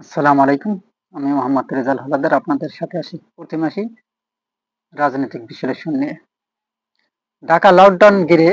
আসসালামু আলাইকুম। আমি মোহাম্মদ রেজাল হালাদার, আপনাদের সাথে আসি প্রতি মাসে রাজনৈতিক বিশ্লেষণ নিয়ে। ঢাকা লকডাউন ঘিরে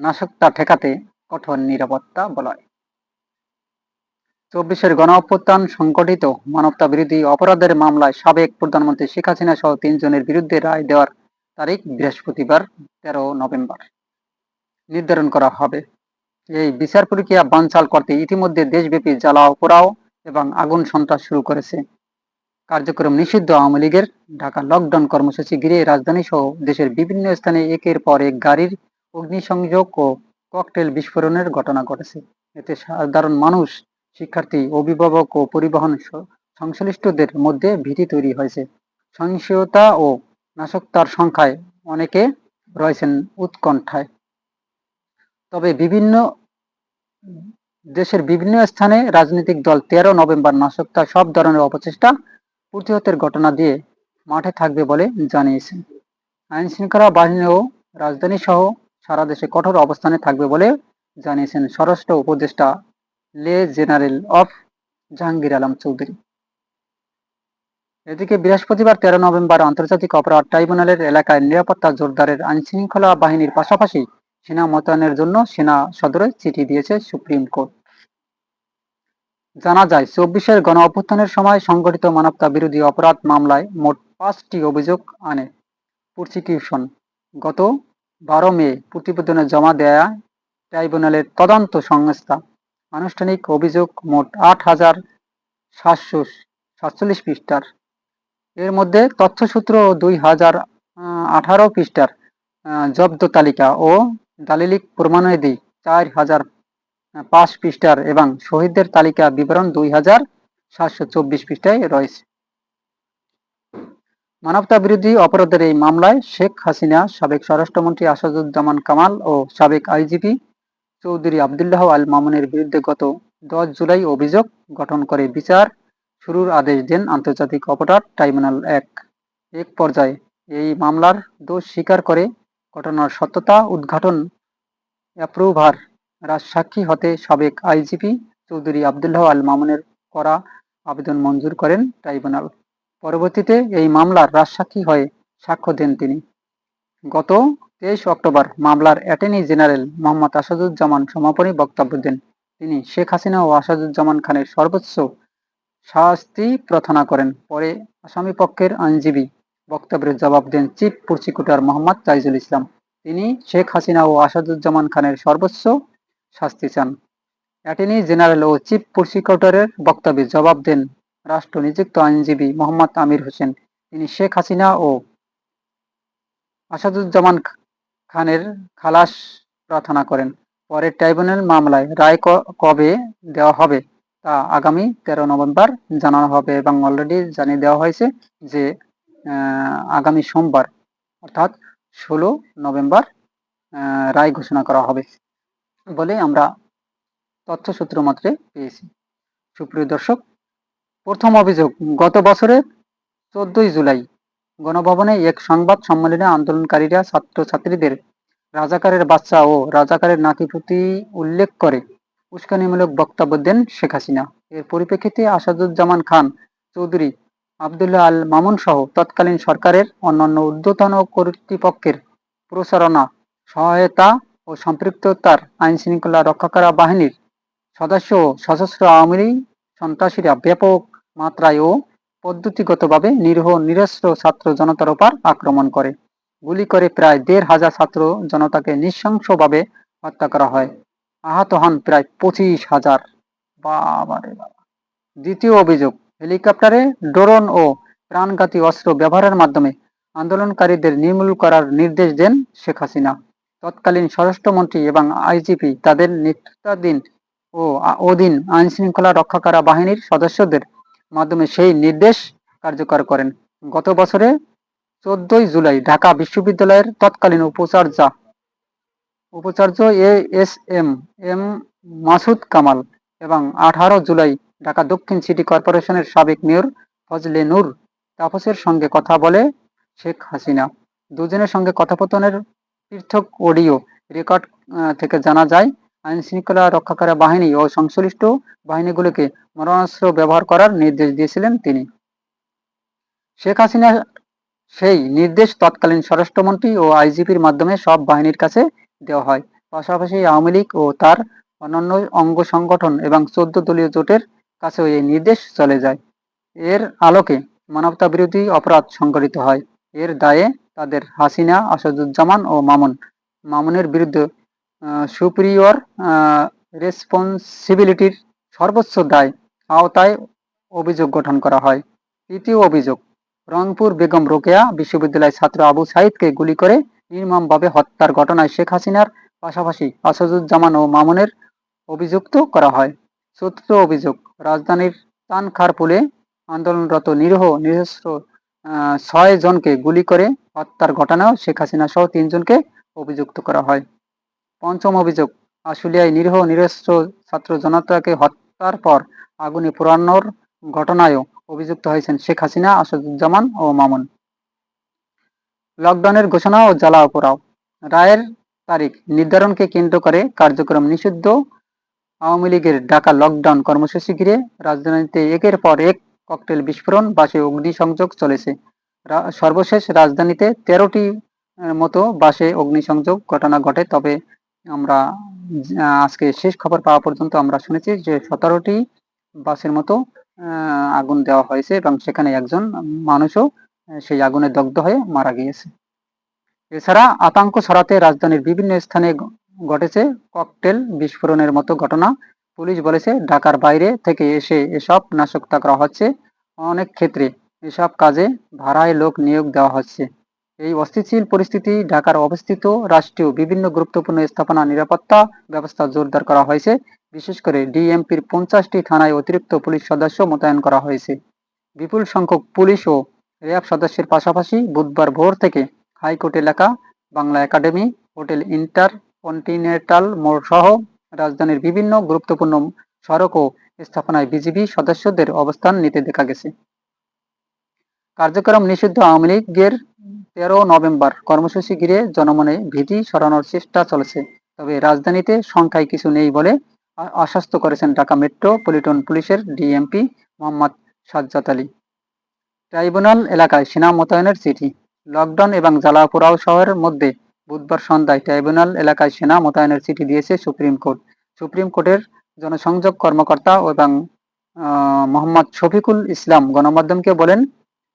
নাশকতা ঠেকাতে কঠোর নিরাপত্তা বলয়। চব্বিশের গণ অভ্যুত্থান সংগঠিত মানবতা বিরোধী অপরাধের মামলায় সাবেক প্রধানমন্ত্রী শেখ হাসিনা সহ তিনজনের বিরুদ্ধে রায় দেওয়ার তারিখ বৃহস্পতিবার, তেরো নভেম্বর। নির্ধারণ করা হবে। এই বিচার প্রক্রিয়া বানচাল করতে ইতিমধ্যে দেশব্যাপী জ্বালাও পোড়াও এবং আগুন সন্ত্রাস শুরু করেছে। কার্যক্রম নিষিদ্ধ আওয়ামী লীগের ঢাকা লকডাউন কর্মসূচি ঘিরে রাজধানী সহ দেশের বিভিন্ন স্থানে একের পর এক গাড়ির অগ্নিসংযোগ ও ককটেল বিস্ফোরণের ঘটনা ঘটেছে। এতে সাধারণ মানুষ, শিক্ষার্থী, অভিভাবক ও পরিবহন সংশ্লিষ্টদের মধ্যে ভীতি তৈরি হয়েছে। সহিংসতা ও নাশকতার সংখ্যায় অনেকে রয়েছেন উৎকণ্ঠায়। তবে বিভিন্ন দেশের বিভিন্ন স্থানে রাজনৈতিক দল তেরো নভেম্বর নাশকতা, সব ধরনের অপচেষ্টা, প্রতিহতের ঘটনা দিয়ে মাঠে থাকবে বলে জানিয়েছেন। আইন শৃঙ্খলা বাহিনী ও রাজধানী সহ সারা দেশে কঠোর অবস্থানে থাকবে বলে জানিয়েছেন স্বরাষ্ট্র উপদেষ্টা লে জেনারেল অফ জাহাঙ্গীর আলম চৌধুরী। এদিকে বৃহস্পতিবার তেরো নভেম্বর আন্তর্জাতিক অপরাধ ট্রাইব্যুনালের এলাকায় নিরাপত্তা জোরদারের আইন শৃঙ্খলা বাহিনীর পাশাপাশি সেনা মোতায়েনের জন্য সেনা সদরে চিঠি দিয়েছে সুপ্রিম কোর্ট। জানা যায়, চব্বিশের গণ অভ্যুত্থানের সময় সংগঠিত মানবতা বিরোধী অপরাধ মামলায় মোট পাঁচটি অভিযোগ আনে প্রসিকিউশন। গত বারো মে প্রতিবেদনে জমা দেয়া ট্রাইব্যুনালের তদন্ত সংস্থা আনুষ্ঠানিক অভিযোগ মোট আট হাজার সাতশো সাতচল্লিশ পৃষ্ঠার। এর মধ্যে তথ্যসূত্র দুই হাজার আঠারো পৃষ্ঠার জব্দ তালিকা ও দালিলিক প্রমাণাদি চার হাজার পাঁচ পৃষ্ঠার এবং শহীদদের তালিকা বিবরণ দুই হাজার সাতশো চব্বিশ পৃষ্ঠায় রয়েছে। মানবতা বিরোধী অপরাধের এই মামলায় শেখ হাসিনা, সাবেক স্বরাষ্ট্রমন্ত্রী আসাদুজ্জামান কামাল ও সাবেক আইজিপি চৌধুরী আবদুল্লাহ আল মামুনের বিরুদ্ধে গত দশ জুলাই অভিযোগ গঠন করে বিচার শুরুর আদেশ দেন আন্তর্জাতিক অপরাধ ট্রাইব্যুনাল এক। এক পর্যায়ে এই মামলার দোষ স্বীকার করে ঘটনার সত্যতা, উদ্ঘাটন অ্যাপ্রুভার রাজসাক্ষী হতে সাবেক আইজিপি চৌধুরী আবদুল্লাহ আল মামুনের করা আবেদন মঞ্জুর করেন ট্রাইব্যুনাল। পরবর্তীতে এই মামলার রাজসাক্ষী হয়ে সাক্ষ্য দেন তিনি। গত তেইশ অক্টোবর মামলার অ্যাটর্নি জেনারেল মোহাম্মদ আসাদুজ্জামান সমাপনী বক্তব্য দেন। তিনি শেখ হাসিনা ও আসাদুজ্জামান খানের সর্বোচ্চ শাস্তি প্রার্থনা করেন। পরে আসামি পক্ষের আইনজীবী বক্তব্যের জবাব দেন চিফ প্রসিকিউটর মোহাম্মদ তাইজুল ইসলাম। তিনি শেখ হাসিনা ও আসাদুজ্জামান খানের সর্বোচ্চ শাস্তি চান। অ্যাটর্নি জেনারেল ও চিফ প্রসিকিউটরের বক্তব্যে জবাব দেন রাষ্ট্র নিযুক্ত আইনজীবী মোহাম্মদ আমির হোসেন। তিনি শেখ হাসিনা ও আসাদুজ্জামান খানের খালাস প্রার্থনা করেন। পরে ট্রাইব্যুনাল মামলায় রায় কবে দেওয়া হবে তা আগামী তেরো নভেম্বর জানানো হবে এবং অলরেডি জানিয়ে দেওয়া হয়েছে যে আগামী সোমবার অর্থাৎ ষোলো নভেম্বর রায় ঘোষণা করা হবে। বলে আমরা তথ্যসূত্র মাত্রে পেয়েছি। সুপ্রিয় দর্শক, প্রথম অভিযোগ, গত বছরে চোদ্দই জুলাই গণভবনে এক সংবাদ সম্মেলনে আন্দোলনকারীরা ছাত্রছাত্রীদের রাজাকারের বাচ্চা ও রাজাকারের নাতিপুতি উল্লেখ করে উস্কানিমূলক বক্তব্য দেন শেখ হাসিনা। এর পরিপ্রেক্ষিতে আসাদুজ্জামান খান চৌধুরী, আবদুল্লাহ আল মামুন সহ তৎকালীন সরকারের অন্যান্য ঊর্ধ্বতন কর্তৃপক্ষের প্রচারণা সহায়তা ও সম্পৃক্ততার আইন শৃঙ্খলা রক্ষাকারী বাহিনীর সদস্য ও সশস্ত্র আওয়ামী লীগ সন্ত্রাসীরা ব্যাপক মাত্রায় ও পদ্ধতিগতভাবে নিরীহ নিরস্ত্র ছাত্র জনতার উপর আক্রমণ করে। গুলি করে প্রায় দেড় হাজার ছাত্র জনতাকে নৃশংসভাবে হত্যা করা হয়। আহত হন প্রায় পঁচিশ হাজার। বাবারে বাবা। দ্বিতীয় অভিযোগ, হেলিকপ্টারে ড্রোন ও প্রাণঘাতী অস্ত্র ব্যবহারের মাধ্যমে আন্দোলনকারীদের নির্মূল করার নির্দেশ দেন শেখ হাসিনা। তৎকালীন স্বরাষ্ট্রমন্ত্রী এবং আইজিপি তাদের নেতৃত্বাধীন ও অধীন আইন শৃঙ্খলা রক্ষাকারী বাহিনীর সদস্যদের মাধ্যমে সেই নির্দেশ কার্যকর করেন। গত বছরে চোদ্দই জুলাই ঢাকা বিশ্ববিদ্যালয়ের তৎকালীন উপাচার্য উপাচার্য A S M M Masud Kamal এবং আঠারো জুলাই ঢাকা দক্ষিণ সিটি কর্পোরেশনের সাবেক মেয়র ফজলে নূর তাপসের সঙ্গে কথা বলে শেখ হাসিনা। দুজনের সঙ্গে কথোপকথনের পৃথক অডিও রেকর্ড থেকে জানা যায় আইন শৃঙ্খলা রক্ষাকারী বাহিনী ও সংশ্লিষ্ট বাহিনীগুলোকে মরণাস্ত্র ব্যবহার করার নির্দেশ দিয়েছিলেন তিনি। শেখ হাসিনা সেই নির্দেশ তৎকালীন স্বরাষ্ট্রমন্ত্রী ও আইজিপির মাধ্যমে সব বাহিনীর কাছে দেওয়া হয়। পাশাপাশি আওয়ামী লীগ ও তার অন্যান্য অঙ্গ সংগঠন এবং চোদ্দ দলীয় জোটের কাছেও এই নির্দেশ চলে যায়। এর আলোকে মানবতা বিরোধী অপরাধ সংঘটিত হয়। এর দায়ে তাদের হাসিনা, আসাদুজ্জামান ও মামুন। মামুনের বিরুদ্ধে সুপ্রিয়র রেসপন্সিবিলিটির সর্বোচ্চ দায় আওতায় অভিযোগ গঠন করা হয়। তৃতীয় অভিযোগ, রংপুর বেগম রোকেয়া বিশ্ববিদ্যালয়ের ছাত্র আবু সাইদকে গুলি করে নির্মমভাবে হত্যার ঘটনায় শেখ হাসিনার পাশাপাশি আসাদুজ্জামান ও মামুনের অভিযুক্ত করা হয়। চতুর্থ অভিযোগ, রাজধানীর তানখারপুলে আন্দোলনরত নিরীহ, নিরস্ত্র ছয় জনকে গুলি করে হত্যার ঘটনাও শেখ হাসিনা সহ তিনজনকে অভিযুক্ত করা হয়। পঞ্চম অভিযোগ, আশুলিয়ায় নিরীহ নিরস্ত্র ছাত্র জনতাকে হত্যার পর আগুনে পোড়ানোর ঘটনায়ও অভিযুক্ত হয়েছেন শেখ হাসিনা, আসাদুজ্জামান ও মামুন। লকডাউনের ঘোষণা ও জ্বালাও পোড়াও। রায়ের তারিখ নির্ধারণকে কেন্দ্র করে কার্যক্রম নিষিদ্ধ। আওয়ামী লীগের ডাকা লকডাউন কর্মসূচি ঘিরে রাজধানীতে একের পর এক ককটেল বিস্ফোরণ বাসে অগ্নিসংযোগ চলেছে। সর্বশেষ রাজধানীতে তেরোটি মতো বাসে অগ্নিসংযোগ ঘটনা ঘটে। তবে আমরা আজকে শেষ খবর পাওয়া পর্যন্ত আমরা শুনেছি যে সতেরোটি বাসের মতো আগুন দেওয়া হয়েছে এবং সেখানে একজন মানুষও সেই আগুনে দগ্ধ হয়ে মারা গিয়েছে। এছাড়া আতঙ্ক ছড়াতে রাজধানীর বিভিন্ন স্থানে ঘটেছে ককটেল বিস্ফোরণের মতো ঘটনা। পুলিশ বলেছে, ঢাকার বাইরে থেকে এসে এসব নাশকতা করা হচ্ছে। অনেক ক্ষেত্রে এসব কাজে ভাড়ায় লোক নিয়োগ দেওয়া হচ্ছে। এই অস্থিতিশীল পরিস্থিতি ঢাকার অবস্থিত রাষ্ট্রীয় বিভিন্ন গুরুত্বপূর্ণ স্থাপনা নিরাপত্তা ব্যবস্থা জোরদার করা হয়েছে। বিশেষ করে ডিএমপির পঞ্চাশটি থানায় অতিরিক্ত পুলিশ সদস্য মোতায়েন করা হয়েছে। বিপুল সংখ্যক পুলিশ ও র্যাব সদস্যের পাশাপাশি বুধবার ভোর থেকে হাইকোর্ট এলাকা, Bangla academy, hotel inter continental মোড় সহ রাজধানীর বিভিন্ন গুরুত্বপূর্ণ সড়ক ও স্থাপনায় বিজিবি সদস্যদের অবস্থান নিতে দেখা গেছে। কার্যক্রম নিষিদ্ধ আওয়ামী লীগের তেরো নভেম্বর কর্মসূচি ঘিরে জনমনে ভীতি সরানোর চেষ্টা চলেছে। তবে রাজধানীতে সংখ্যায় কিছু নেই বলে আশ্বস্ত করেছেন ঢাকা মেট্রোপলিটন পুলিশের ডিএমপি মোহাম্মদ সাজ্জাদ আলী। ট্রাইব্যুনাল এলাকায় সেনা মোতায়েনের চিঠি, লকডাউন এবং জ্বালাপোড়াও শহরের মধ্যে বুধবার সন্ধ্যায় ট্রাইব্যুনাল এলাকায় সেনা মোতায়েনের চিঠি দিয়েছে সুপ্রিম কোর্ট। সুপ্রিম কোর্টের জনসংযোগ কর্মকর্তা এবং মোহাম্মদ শফিকুল ইসলাম গণমাধ্যমকে বলেন,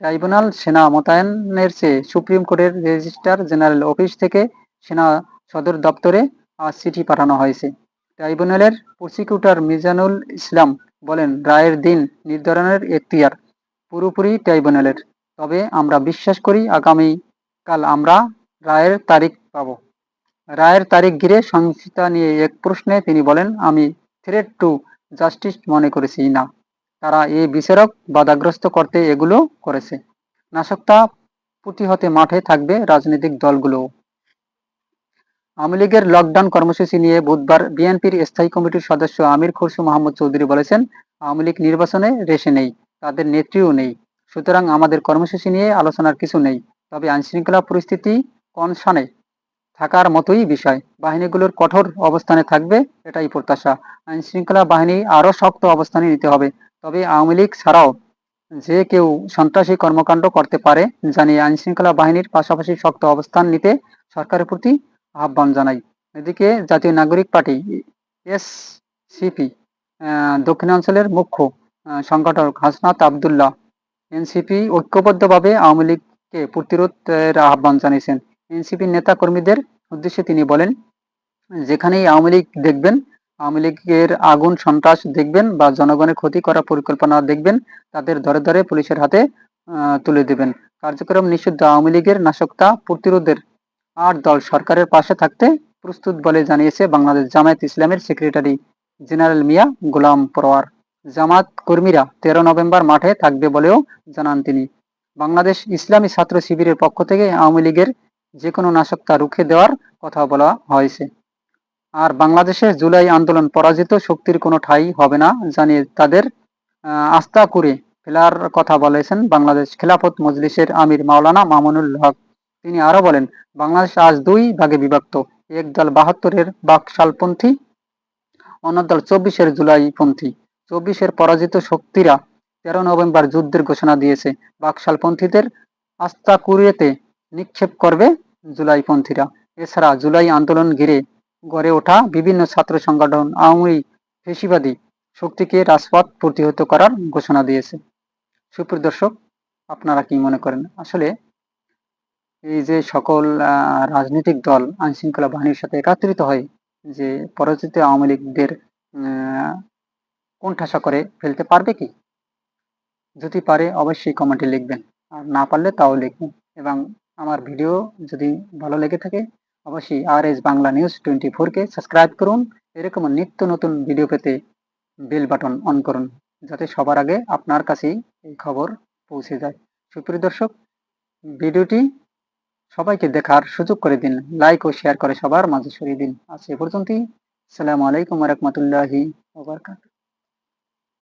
ট্রাইব্যুনাল সেনা মোতায়েনের চেয়ে সুপ্রিম কোর্টের রেজিস্ট্রার জেনারেল অফিস থেকে সেনা সদর দপ্তরে আজ চিঠি পাঠানো হয়েছে। ট্রাইব্যুনালের প্রসিকিউটর মিজানুল ইসলাম বলেন, রায়ের দিন নির্ধারণের এখতিয়ার পুরোপুরি ট্রাইব্যুনালের। তবে আমরা বিশ্বাস করি আগামী কাল আমরা রায়ের তারিখ পাব। রায়ের তারিখ ঘিরে সংহিতা নিয়ে এক প্রশ্নে তিনি বলেন, আমি থ্রেড টু জাস্টিস মনে করেছি না। তারা এই বিচারক বাধাগ্রস্ত করতে এগুলো করেছে। নাশকতা প্রতিহতে মাঠে থাকবে রাজনৈতিক দলগুলো। আওয়ামী লীগের লকডাউন কর্মসূচি নিয়ে বুধবার বিএনপির স্থায়ী কমিটির সদস্য আমির খসরু মাহমুদ চৌধুরী বলেছেন, আওয়ামী লীগ নির্বাচনে রেশে নেই, তাদের নেত্রীও নেই। সুতরাং আমাদের কর্মসূচি নিয়ে আলোচনার কিছু নেই। তবে আইনশৃঙ্খলা পরিস্থিতি কনসানে থাকার মতোই বিষয়। বাহিনীগুলোর কঠোর অবস্থানে থাকবে এটাই প্রত্যাশা। আইনশৃঙ্খলা বাহিনী আরও শক্ত অবস্থানে নিতে হবে। তবে আওয়ামী লীগ ছাড়াও যে কেউ সন্ত্রাসী কর্মকাণ্ড করতে পারে জানিয়ে আইনশৃঙ্খলা বাহিনীর পাশাপাশি শক্ত অবস্থান নিতে সরকারের প্রতি আহ্বান জানাই। এদিকে জাতীয় নাগরিক পার্টি এসসিপি দক্ষিণাঞ্চলের মুখ্য সংগঠক হাসনাত আবদুল্লাহ এনসিপি ঐক্যবদ্ধভাবে আওয়ামী লীগকে প্রতিরোধের আহ্বান জানিয়েছেন। এনসিপির নেতা কর্মীদের উদ্দেশ্যে তিনি বলেন, যেখানেই আওয়ামী লীগ দেখবেন, আওয়ামী লীগের আগুন, সন্ত্রাস দেখবেন বা জনগণের ক্ষতি করার পরিকল্পনা দেখবেন, তাদের ধরে ধরে পুলিশের হাতে তুলে দেবেন। কার্যক্রম নিষিদ্ধ আওয়ামী লীগের নাশকতা, প্রতিরোধের আট দল সরকারের পাশে থাকতে প্রস্তুত বলে জানিয়েছে বাংলাদেশ জামায়াত ইসলামের সেক্রেটারি জেনারেল মিয়া গোলাম পরোয়ার। জামাত কর্মীরা তেরো নভেম্বর মাঠে থাকবে বলেও জানান তিনি। বাংলাদেশ ইসলামী ছাত্র শিবিরের পক্ষ থেকে আওয়ামী লীগের যে কোনো নাশকতা রুখে দেওয়ার কথা বলা হয়েছে। আর বাংলাদেশে জুলাই আন্দোলন পরাজিত শক্তির কোনো ঠাই হবে না জানিয়ে তাদের আস্থা করে ফেলার কথা বলেছেন বাংলাদেশ খেলাফত মজলিসের আমির মাওলানা মামুনুল হক। তিনি আরও বলেন, বাংলাদেশ আজ দুই ভাগে বিভক্ত, এক দল বাহাত্তরের বাকশালপন্থী, অন্য দল চব্বিশের জুলাই পন্থী চব্বিশের পরাজিত শক্তিরা তেরো নভেম্বর যুদ্ধের ঘোষণা দিয়েছে, বাকশালপন্থীদের আস্থা কুড়িয়েতে নিক্ষেপ করবে জুলাইপন্থীরা এছাড়া জুলাই আন্দোলন ঘিরে গড়ে ওঠা বিভিন্ন ছাত্র সংগঠন আওয়ামী ফেসিবাদী শক্তিকে রাজপথ প্রতিহত করার ঘোষণা দিয়েছে। সুপ্রিয় দর্শক, আপনারা কি মনে করেন? আসলে এই যে সকল রাজনৈতিক দল আইন শৃঙ্খলা বাহিনীর সাথে একত্রিত হয় যে পরাজিত আওয়ামী লীগদের কোণঠাসা করে ফেলতে পারবে কি? যদি পারে, অবশ্যই কমেন্টে লিখবেন। আর না পারলে তাও লিখবেন। এবং আমার ভিডিও যদি ভালো লেগে থাকে, অবশ্যই R S Bangla news twenty ফোরকে সাবস্ক্রাইব করুন। এরকম নিত্য নতুন ভিডিও পেতে বেল বাটন অন করুন, যাতে সবার আগে আপনার কাছেই এই খবর পৌঁছে যায়। সুপ্রিয় দর্শক, ভিডিওটি সবাইকে দেখার সুযোগ করে দিন। লাইক ও শেয়ার করে সবার মাঝে সরিয়ে দিন। আজ এ পর্যন্তই। আসসালামু আলাইকুম রহমতুল্লাহি ওবরকাত